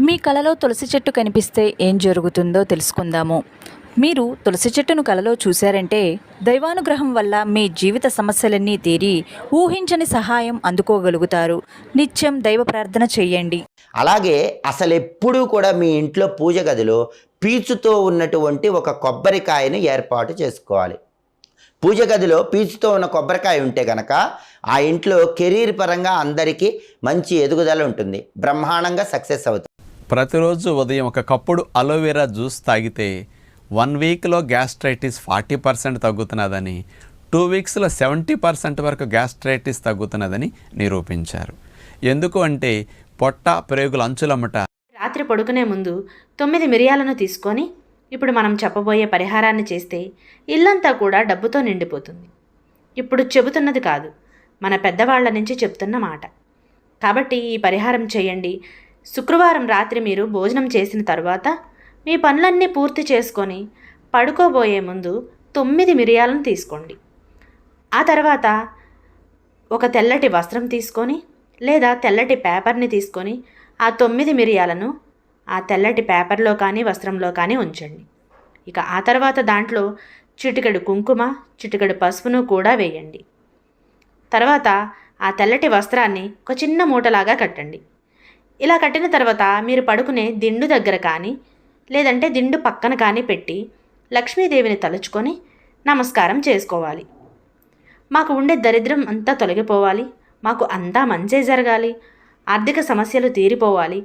మీ కలలో తులసి చెట్టు కనిపిస్తే ఏం జరుగుతుందో తెలుసుకుందాము. మీరు తులసి చెట్టును కలలో చూశారంటే దైవానుగ్రహం వల్ల మీ జీవిత సమస్యలన్నీ తీరి ఊహించని సహాయం అందుకోగలుగుతారు. నిత్యం దైవ ప్రార్థన చేయండి. అలాగే అసలు ఎప్పుడూ కూడా మీ ఇంట్లో పూజ గదిలో పీచుతో ఉన్నటువంటి ఒక కొబ్బరికాయను ఏర్పాటు చేసుకోవాలి. పూజ గదిలో పీచుతో ఉన్న కొబ్బరికాయ ఉంటే కనుక ఆ ఇంట్లో కెరీర్ పరంగా అందరికీ మంచి ఎదుగుదల ఉంటుంది. బ్రహ్మాండంగా సక్సెస్ అవుతుంది ప్రతిరోజు ఉదయం ఒక కప్పుడు అలోవెరా జ్యూస్ తాగితే వన్ వీక్లో గ్యాస్ట్రైటిస్ ఫార్టీ పర్సెంట్ తగ్గుతున్నదని టూ వీక్స్లో సెవెంటీ పర్సెంట్ వరకు గ్యాస్ట్రైటిస్ తగ్గుతున్నదని నిరూపించారు. ఎందుకు అంటే పొట్ట ప్రేగుల అంచులమ్మట. రాత్రి పడుకునే ముందు తొమ్మిది మిరియాలను తీసుకొని ఇప్పుడు మనం చెప్పబోయే పరిహారాన్ని చేస్తే ఇల్లంతా కూడా డబ్బుతో నిండిపోతుంది. ఇప్పుడు చెబుతున్నది కాదు మన పెద్దవాళ్ళ నుంచి చెప్తున్న మాట. కాబట్టి ఈ పరిహారం చేయండి శుక్రవారం రాత్రి మీరు భోజనం చేసిన తర్వాత మీ పనులన్నీ పూర్తి చేసుకొని పడుకోబోయే ముందు తొమ్మిది మిరియాలను తీసుకోండి. ఆ తర్వాత ఒక తెల్లటి వస్త్రం తీసుకొని లేదా తెల్లటి పేపర్ని తీసుకొని ఆ తొమ్మిది మిరియాలను ఆ తెల్లటి పేపర్లో కానీ వస్త్రంలో కానీ ఉంచండి. ఇక ఆ తర్వాత దాంట్లో చిటికెడు కుంకుమ చిటికెడు పసుపును కూడా వేయండి. తర్వాత ఆ తెల్లటి వస్త్రాన్ని ఒక చిన్న మూటలాగా కట్టండి. ఇలా కట్టిన తర్వాత మీరు పడుకునే దిండు దగ్గర కానీ లేదంటే దిండు పక్కన కానీ పెట్టి లక్ష్మీదేవిని తలుచుకొని నమస్కారం చేసుకోవాలి. మాకు ఉండే దరిద్రం అంతా తొలగిపోవాలి. మాకు అంతా మంచే జరగాలి. ఆర్థిక సమస్యలు తీరిపోవాలి.